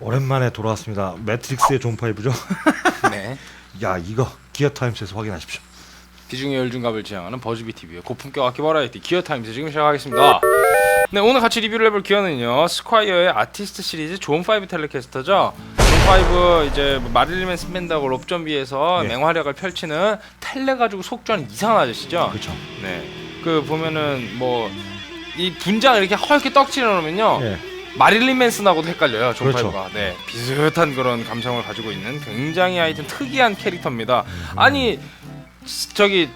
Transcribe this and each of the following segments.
오랜만에 돌아왔습니다. 매트릭스의 존 파이브죠. 네. 야 이거 기어 타임스에서 확인하십시오. 비중의 열중갑을 지향하는 버즈비 TV의 고품격 악기 버라이티 기어 타임즈 지금 시작하겠습니다. 네, 오늘 같이 리뷰를 해볼 기어는요. 스콰이어의 아티스트 시리즈 존 파이브 텔레캐스터죠. 존 파이브 이제 뭐 마릴린 맨슨 밴드하고 롭점비에서 네. 맹활약을 펼치는 텔레 가지고 속전 이상한 아저씨죠. 그렇죠. 네. 그 보면은 뭐 이 분장을 이렇게 헐게 떡칠해 놓으면요. 예. 마릴린 맨슨하고도 헷갈려요. 존 그렇죠. 파이브가. 네. 비슷한 그런 감성을 가지고 있는 굉장히 하여튼 특이한 캐릭터입니다. 아니 스- 저기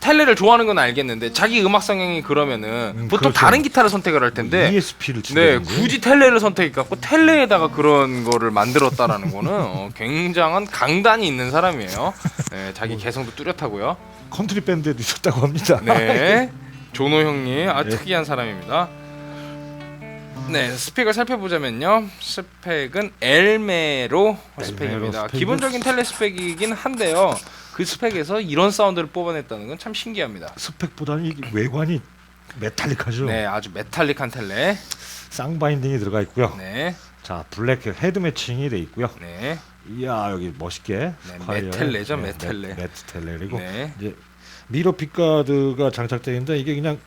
텔레를 좋아하는 건 알겠는데 자기 음악 성향이 그러면은 음, 보통 그렇죠. 다른 기타를 선택을 할 텐데 ESP를 네 굳이 텔레를 선택해갖고 텔레에다가 그런 거를 만들었다라는 거는 어, 굉장한 강단이 있는 사람이에요. 네, 자기 개성도 뚜렷하고요. 컨트리 밴드에도 있었다고 합니다. 네. 조노 형님 아 네. 특이한 사람입니다. 네 스펙을 살펴보자면요 스펙은 엘메로 스펙입니다. 스펙이고 기본적인 텔레 스펙이긴 한데요 그 스펙에서 이런 사운드를 뽑아냈다는 건 참 신기합니다. 스펙보다는 이 외관이 메탈릭하죠. 네 아주 메탈릭한 텔레. 쌍바인딩이 들어가 있고요. 네, 자 블랙 헤드 매칭이 돼 있고요. 네, 이야 여기 멋있게 네, 메텔레죠, 네, 메텔레. 메- 메텔레 그리고 네. 이제 미러 픽가드가 장착되어 있는데 이게 그냥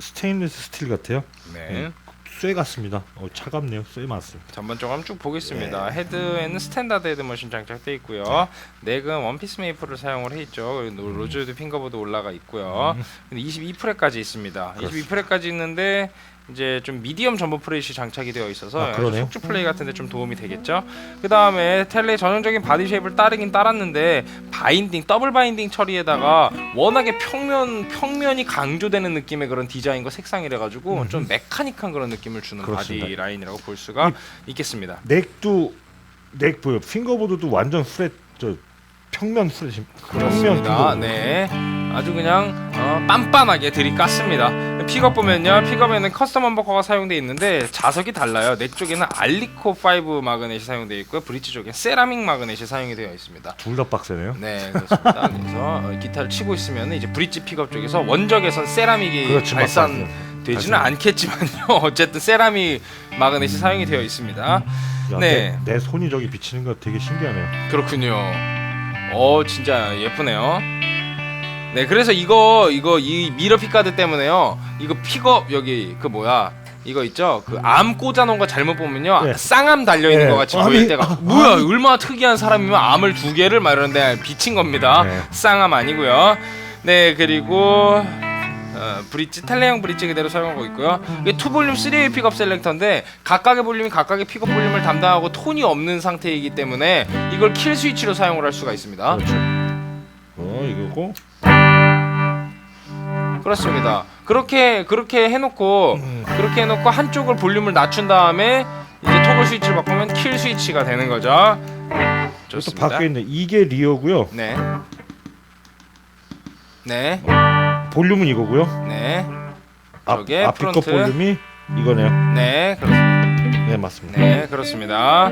스테인리스 스틸 같아요. 네. 쇠 같습니다. 어, 차갑네요. 쇠 맞습니다. 전반적으로 한번 쭉 보겠습니다. 네. 헤드에는 스탠다드 헤드 머신 장착돼 있고요. 넥은 원피스 메이플을 사용을 해 있죠. 그리고 로즈우드 핑거보드 올라가 있고요. 음. 근데 22프렛까지 있습니다. 그렇습니다. 22프렛까지 있는데 이제 좀 미디엄 점버 프렛이 장착이 되어 있어서 아, 그러네요. 속주 플레이 같은데 좀 도움이 되겠죠. 그 다음에 텔레 전형적인 바디 쉐입을 따르긴 따랐는데 바인딩 더블 바인딩 처리에다가 워낙에 평면 평면이 강조되는 느낌의 그런 디자인과 색상이래 가지고 좀 메카닉한 그런 느낌을 주는 바디 그렇습니다. 라인이라고 볼 수가 있겠습니다. 넥도 넥 보여. 핑거보드도 완전 프렛 저 평면 프렛이 평면 그렇습니다. 핑거보드. 네, 아주 그냥 어, 빤빤하게 들이깠습니다. 픽업 보면요, 픽업에는 커스텀 엄버커가 사용되어 있는데 자석이 달라요. 내 쪽에는 알리코 5 마그넷이 사용되어 있고요, 브릿지 쪽엔 세라믹 마그넷이 사용이 되어 있습니다. 둘 다 빡세네요. 네, 그렇습니다. 그래서 어, 기타를 치고 있으면 이제 브릿지 픽업 쪽에서 원적에선 세라믹이 그렇지 발산. 되지는 않겠지만요. 어쨌든 세라믹 마그넷이 사용이 되어 있습니다. 야, 네. 내, 내 손이 저기 비치는 거 되게 신기하네요. 그렇군요. 어 진짜 예쁘네요. 네 그래서 이거 이거 이 미러 픽가드 때문에요. 이거 픽업 여기 그 뭐야 이거 있죠 그 암 꽂아놓은 거 잘못 보면요 네. 쌍암 달려 있는 네. 것 같이 암이- 보일 때가 아, 뭐야 암이- 얼마나 특이한 사람이면 암을 두 개를 막 이러는데 비친 겁니다. 네. 쌍암 아니고요. 네 그리고 어, 브릿지 텔레형 브릿지 그대로 사용하고 있고요. 이게 투 볼륨 3웨이 픽업 셀렉터인데 각각의 볼륨이 각각의 픽업 볼륨을 담당하고 톤이 없는 상태이기 때문에 이걸 킬 스위치로 사용을 할 수가 있습니다. 그렇죠. 어 이거고. 그렇습니다. 그렇게 그렇게 해놓고 음. 그렇게 해놓고 한쪽을 볼륨을 낮춘 다음에 이제 토글 스위치를 바꾸면 킬 스위치가 되는 거죠. 또 좋습니다. 밖에 있는 이게 리어고요. 네. 네. 볼륨은 이거고요. 네. 앞 저게 앞에 거 프론트. 볼륨이 이거네요. 네. 그렇습니다. 네 맞습니다. 네, 그렇습니다.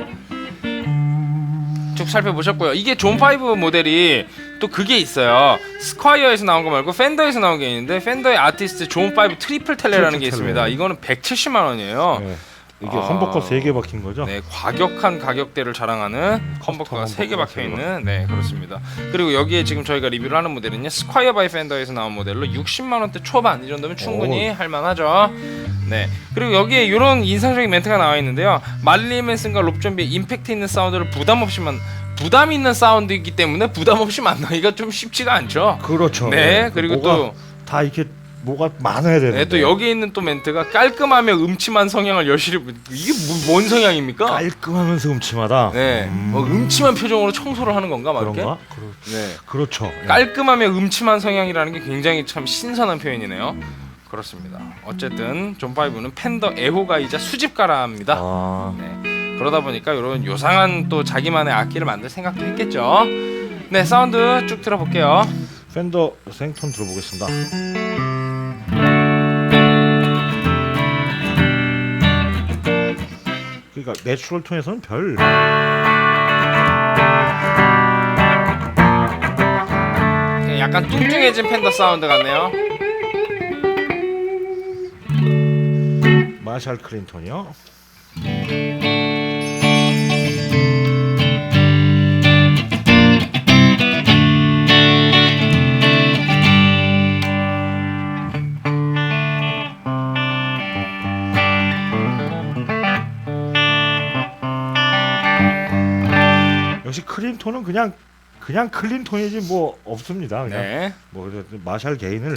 쭉 살펴보셨고요. 이게 존5 모델이 또 그게 있어요. 스콰이어에서 나온 거 말고 팬더에서 나온 게 있는데 팬더의 아티스트 존5 트리플 텔레라는 게 있습니다. 이거는 170만 원이에요. 네. 이게 아. 험버커 세 개 박힌 거죠. 네, 과격한 가격대를 자랑하는 컴버커가 커스텀 3개 박혀 있는 네, 그렇습니다. 그리고 여기에 지금 저희가 리뷰를 하는 모델은요. 스콰이어 바이 팬더에서 나온 모델로 60만 원대 초반 이 정도면 충분히 할 만하죠. 네. 그리고 여기에 이런 인상적인 멘트가 나와 있는데요. 말리 맨슨과 롭 좀비의 임팩트 있는 사운드를 부담 없이만 부담 있는 사운드이기 때문에 부담 없이 만나기가 좀 쉽지가 않죠. 그렇죠. 네, 그리고 또 다 이렇게 뭐가 많아야 되는데. 네, 또 여기에 있는 또 멘트가 깔끔하며 음침한 성향을 여실히 이게 뭐- 뭔 성향입니까? 깔끔하면서 음침하다. 네, 음, 뭐 음침한 표정으로 청소를 하는 건가 막 이렇게. 그런가? 그렇, 네, 그렇죠. 예. 깔끔하며 음침한 성향이라는 게 굉장히 참 신선한 표현이네요. 그렇습니다. 어쨌든 존 파이브는 팬더 애호가이자 수집가라입니다. 아, 네, 그러다 보니까 이런 요상한 또 자기만의 악기를 만들 생각도 했겠죠. 네, 사운드 쭉 들어볼게요. 팬더 생톤 들어보겠습니다. 그러니까 내추럴 톤에서는 별 네, 약간 뚱뚱해진 팬더 사운드 같네요. 마샬 클린턴이요. 클린 톤은 그냥 그냥 클린 톤이지 뭐 없습니다. 그냥 네. 뭐 마샬 게인을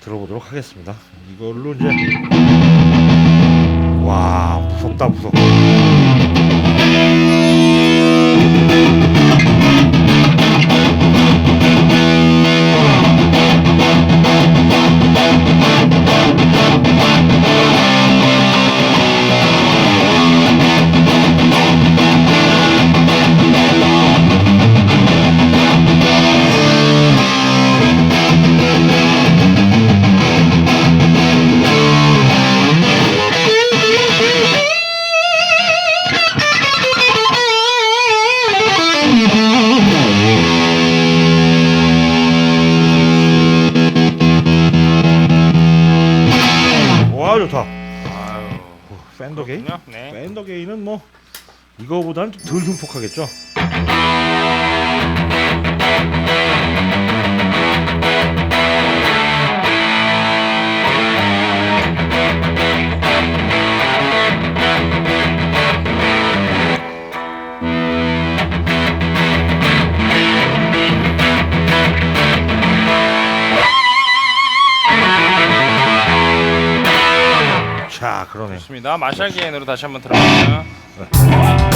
들어보도록 하겠습니다. 이걸로 이제 와 무섭다 무섭. 와 그렇군요. 네. 게인은 뭐 이거보다는 좀 덜 흉폭하겠죠. 자 그러네. 좋습니다. 마샬 게인으로 다시 한번. 네.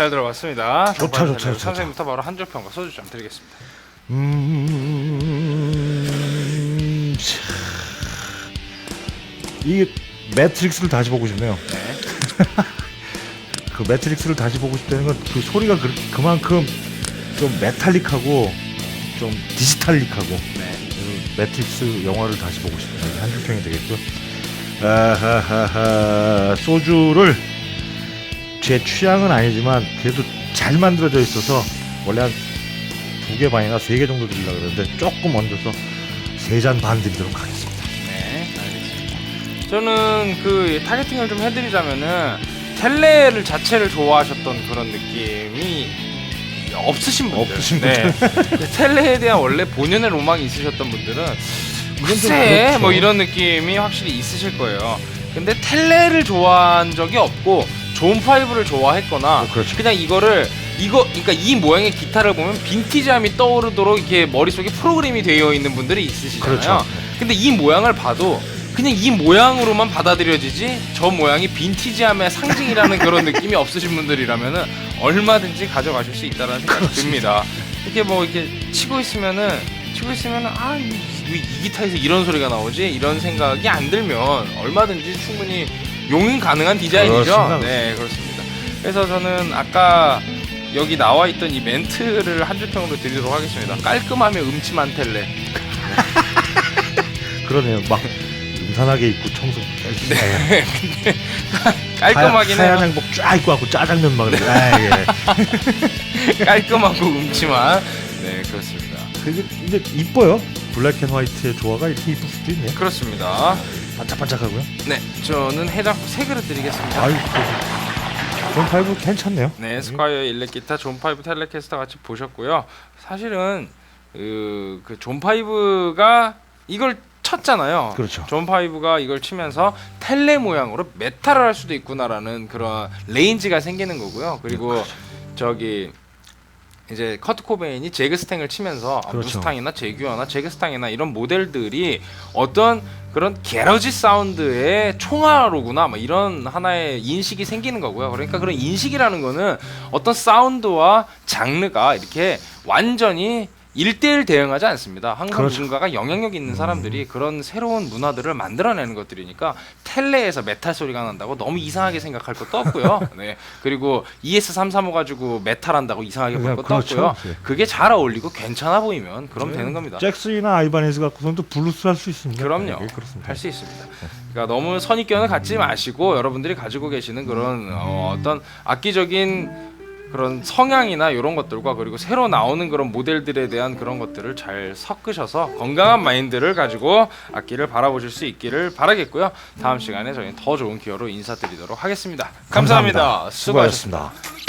잘 들어봤습니다. 좋다, 좋다, 좋다. 선생님부터 바로 한줄 평가 소주 좀 드리겠습니다. 음... 차. 이게 매트릭스를 다시 보고 싶네요. 네. 그 매트릭스를 다시 보고 싶다는 건 그 소리가 그, 그만큼 좀 메탈릭하고 좀 디지털릭하고 네. 그 매트릭스 영화를 다시 보고 싶다. 이게 한 줄 평이 되겠고. 아하하하 소주를 제 취향은 아니지만 그래도 잘 만들어져 있어서 원래 한 두 개 반이나 세 개 정도 드리려고 그러는데 조금 얹어서 세 잔 반 드리도록 하겠습니다. 네, 알겠습니다. 저는 그 타겟팅을 좀 해드리자면은 텔레를 자체를 좋아하셨던 그런 느낌이 없으신 분들, 없으신 네. 텔레에 대한 원래 본연의 로망이 있으셨던 분들은 좀 글쎄 그렇죠. 뭐 이런 느낌이 확실히 있으실 거예요. 근데 텔레를 좋아한 적이 없고 존 파이브를 좋아했거나 어, 그렇죠. 그냥 이거를 이거 그러니까 이 모양의 기타를 보면 빈티지함이 떠오르도록 이렇게 머릿속에 프로그램이 되어 있는 분들이 있으시잖아요. 그렇죠. 근데 이 모양을 봐도 그냥 이 모양으로만 받아들여지지 저 모양이 빈티지함의 상징이라는 그런 느낌이 없으신 분들이라면은 얼마든지 가져가실 수 있다는 생각이 듭니다. 이렇게 뭐 이렇게 치고 있으면은 치고 있으면은 아이 이, 이 기타에서 이런 소리가 나오지 이런 생각이 안 들면 얼마든지 충분히 용인 가능한 디자인이죠. 그렇습니다. 네 그렇습니다. 그래서 저는 아까 여기 나와 있던 이 멘트를 한 줄평으로 드리도록 하겠습니다. 깔끔하며 음침한 텔레. 그러네요. 막 음산하게 입고 청소 열심히 네. 깔끔하긴 하얀 해요. 양복 쫙 입고 갖고 짜장면 막 이렇게. 아, 예. 깔끔하고 음침한. 네 그렇습니다. 근데 이뻐요. 블랙 앤 화이트의 조화가 이렇게 이쁠 수도 있네. 그렇습니다. 반짝반짝하고요. 네 저는 해장국 세 그릇 드리겠습니다. 아유, 그 존 파이브 괜찮네요. 네, 스콰이어 일렉 기타 존 파이브 텔레캐스터 같이 보셨고요. 사실은 그, 그존 파이브가 이걸 쳤잖아요. 그렇죠. 존 파이브가 이걸 치면서 텔레 모양으로 메탈을 할 수도 있구나라는 그런 레인지가 생기는 거고요. 그리고 저기 이제 커트 코베인이 제그 스탱을 치면서 아, 그렇죠. 무스탕이나 제규어나 제그 스탕이나 이런 모델들이 어떤 그런 게러지 사운드의 총화로구나 뭐 이런 하나의 인식이 생기는 거고요. 그러니까 그런 인식이라는 거는 어떤 사운드와 장르가 이렇게 완전히 일대일 대응하지 않습니다. 항상 그렇죠. 누군가가 영향력 있는 사람들이 그런 새로운 문화들을 만들어내는 것들이니까 텔레에서 메탈 소리가 난다고 너무 이상하게 생각할 것도 없고요. 네. 그리고 ES335 가지고 메탈 한다고 이상하게 볼 것도 그렇죠. 없고요. 네. 그게 잘 어울리고 괜찮아 보이면 그럼 네. 되는 겁니다. 잭슨이나 아이바네즈 갖고서는 또 블루스 할 수 있습니다. 그럼요. 네, 그렇습니다. 할수 있습니다. 그러니까 너무 선입견을 갖지 마시고 여러분들이 가지고 계시는 그런 어, 어떤 악기적인 그런 성향이나 이런 것들과 그리고 새로 나오는 그런 모델들에 대한 그런 것들을 잘 섞으셔서 건강한 마인드를 가지고 악기를 바라보실 수 있기를 바라겠고요. 다음 시간에 저희는 더 좋은 기어로 인사드리도록 하겠습니다. 감사합니다. 수고하셨습니다. 수고하셨습니다.